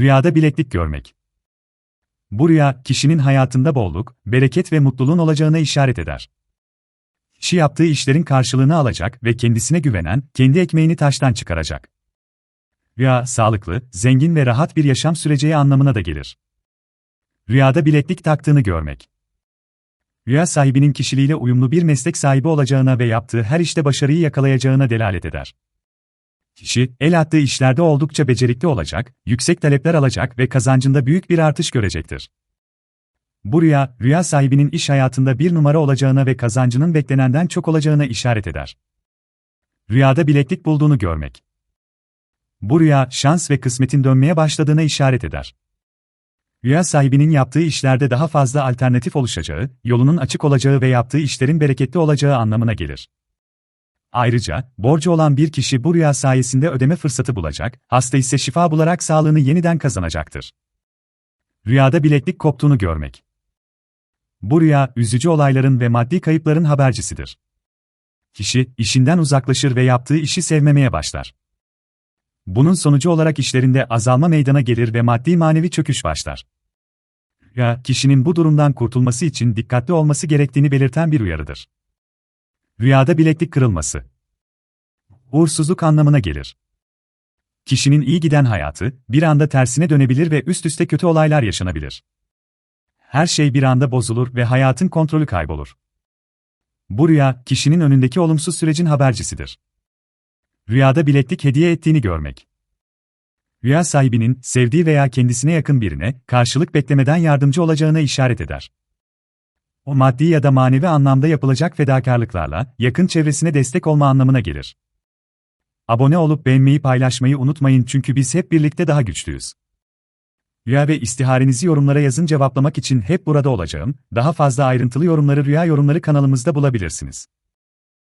Rüyada bileklik görmek. Bu rüya, kişinin hayatında bolluk, bereket ve mutluluğun olacağına işaret eder. Kişi yaptığı işlerin karşılığını alacak ve kendisine güvenen, kendi ekmeğini taştan çıkaracak. Rüya, sağlıklı, zengin ve rahat bir yaşam süreceği anlamına da gelir. Rüyada bileklik taktığını görmek. Rüya sahibinin kişiliğiyle uyumlu bir meslek sahibi olacağına ve yaptığı her işte başarıyı yakalayacağına delalet eder. Kişi, el attığı işlerde oldukça becerikli olacak, yüksek talepler alacak ve kazancında büyük bir artış görecektir. Bu rüya, rüya sahibinin iş hayatında bir numara olacağına ve kazancının beklenenden çok olacağına işaret eder. Rüyada bileklik bulduğunu görmek. Bu rüya, şans ve kısmetin dönmeye başladığına işaret eder. Rüya sahibinin yaptığı işlerde daha fazla alternatif oluşacağı, yolunun açık olacağı ve yaptığı işlerin bereketli olacağı anlamına gelir. Ayrıca, borcu olan bir kişi bu rüya sayesinde ödeme fırsatı bulacak, hasta ise şifa bularak sağlığını yeniden kazanacaktır. Rüyada bileklik koptuğunu görmek. Bu rüya, üzücü olayların ve maddi kayıpların habercisidir. Kişi, işinden uzaklaşır ve yaptığı işi sevmemeye başlar. Bunun sonucu olarak işlerinde azalma meydana gelir ve maddi manevi çöküş başlar. Rüya, kişinin bu durumdan kurtulması için dikkatli olması gerektiğini belirten bir uyarıdır. Rüyada bileklik kırılması. Uğursuzluk anlamına gelir. Kişinin iyi giden hayatı, bir anda tersine dönebilir ve üst üste kötü olaylar yaşanabilir. Her şey bir anda bozulur ve hayatın kontrolü kaybolur. Bu rüya, kişinin önündeki olumsuz sürecin habercisidir. Rüyada bileklik hediye ettiğini görmek. Rüya sahibinin, sevdiği veya kendisine yakın birine, karşılık beklemeden yardımcı olacağına işaret eder. O maddi ya da manevi anlamda yapılacak fedakarlıklarla, yakın çevresine destek olma anlamına gelir. Abone olup beğenmeyi paylaşmayı unutmayın çünkü biz hep birlikte daha güçlüyüz. Rüya ve istiharenizi yorumlara yazın cevaplamak için hep burada olacağım. Daha fazla ayrıntılı yorumları Rüya Yorumları kanalımızda bulabilirsiniz.